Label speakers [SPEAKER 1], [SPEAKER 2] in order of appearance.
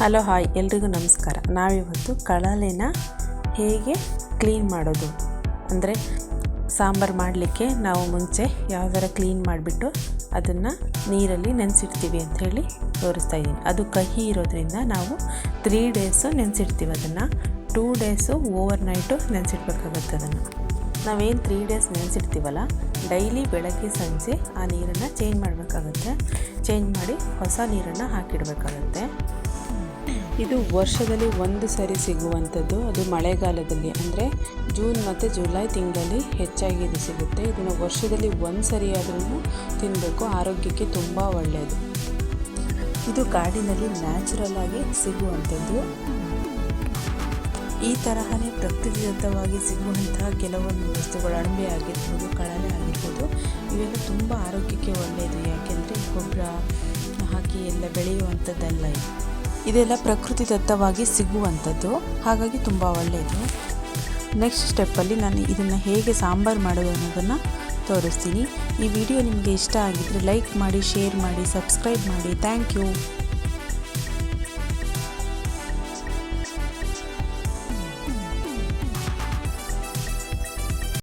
[SPEAKER 1] Hello, hi. ಎಲ್ರಿಗೂ ನಮಸ್ಕಾರ. ನಾವಿವತ್ತು ಕಳಲೆನ ಹೇಗೆ ಕ್ಲೀನ್ ಮಾಡೋದು? ಅಂದರೆ ಸಾಂಬಾರು ಮಾಡಲಿಕ್ಕೆ ನಾವು ಮುಂಚೆ ಯಾವ ಥರ ಕ್ಲೀನ್ ಮಾಡಿಬಿಟ್ಟು ಅದನ್ನು ನೀರಲ್ಲಿ ನೆನೆಸಿಡ್ತೀವಿ ಅಂತ ಹೇಳಿ ತೋರಿಸ್ತಾ ಇದ್ದೀನಿ. ಅದು ಕಹಿ ಇರೋದ್ರಿಂದ ನಾವು ತ್ರೀ ಡೇಸು ನೆನೆಸಿಡ್ತೀವಿ ಅದನ್ನು. ಟೂ ಡೇಸು ಓವರ್ ನೈಟು ನೆನೆಸಿಡ್ಬೇಕಾಗುತ್ತೆ ಅದನ್ನು. ನಾವೇನು ತ್ರೀ ಡೇಸ್ ನೆನೆಸಿಡ್ತೀವಲ್ಲ, ಡೈಲಿ ಬೆಳಗ್ಗೆ, ಸಂಜೆ ಆ ನೀರನ್ನು ಚೇಂಜ್ ಮಾಡಬೇಕಾಗುತ್ತೆ. ಚೇಂಜ್ ಮಾಡಿ ಹೊಸ ನೀರನ್ನು ಹಾಕಿಡಬೇಕಾಗತ್ತೆ. ಇದು ವರ್ಷದಲ್ಲಿ ಒಂದು ಸರಿ ಸಿಗುವಂಥದ್ದು. ಅದು ಮಳೆಗಾಲದಲ್ಲಿ. ಅಂದರೆ ಜೂನ್ ಮತ್ತು ಜುಲೈ ತಿಂಗಳಲ್ಲಿ ಹೆಚ್ಚಾಗಿ ಇದು ಸಿಗುತ್ತೆ. ಇದನ್ನು ವರ್ಷದಲ್ಲಿ ಒಂದು ಸರಿ ಆದ್ರೂ ತಿನ್ನಬೇಕು ಆರೋಗ್ಯಕ್ಕೆ ತುಂಬ ಒಳ್ಳೆಯದು ಇದು ಕಾಡಿನಲ್ಲಿ ನ್ಯಾಚುರಲ್ ಆಗಿ ಸಿಗುವಂಥದ್ದು. ಈ ತರಹನೇ ಪ್ರಕೃತಿದತ್ತವಾಗಿ ಸಿಗುವಂತಹ ಕೆಲವೊಂದು ವಸ್ತುಗಳು ಅಣಬೆ ಆಗಿರ್ಬೋದು, ಕಳಲೆ ಆಗಿರ್ಬೋದು, ಇವೆಲ್ಲ ತುಂಬ ಆರೋಗ್ಯಕ್ಕೆ ಒಳ್ಳೆಯದು ಯಾಕೆಂದರೆ ಗೊಬ್ಬರ ಹಾಕಿ ಎಲ್ಲ ಬೆಳೆಯುವಂಥದ್ದಲ್ಲ ಇದು. ಇದೆಲ್ಲ ಪ್ರಕೃತಿದತ್ತವಾಗಿ ಸಿಗುವಂಥದ್ದು. ಹಾಗಾಗಿ ತುಂಬ ಒಳ್ಳೆಯದು. ನೆಕ್ಸ್ಟ್ ಸ್ಟೆಪ್ಪಲ್ಲಿ ನಾನು ಇದನ್ನು ಹೇಗೆ ಸಾಂಬಾರು ಮಾಡೋದು ಅನ್ನೋದನ್ನು ತೋರಿಸ್ತೀನಿ. ಈ ವಿಡಿಯೋ ನಿಮಗೆ ಇಷ್ಟ ಆಗಿದ್ದರೆ ಲೈಕ್ ಮಾಡಿ ಶೇರ್ ಮಾಡಿ ಸಬ್ಸ್ಕ್ರೈಬ್ ಮಾಡಿ. Thank you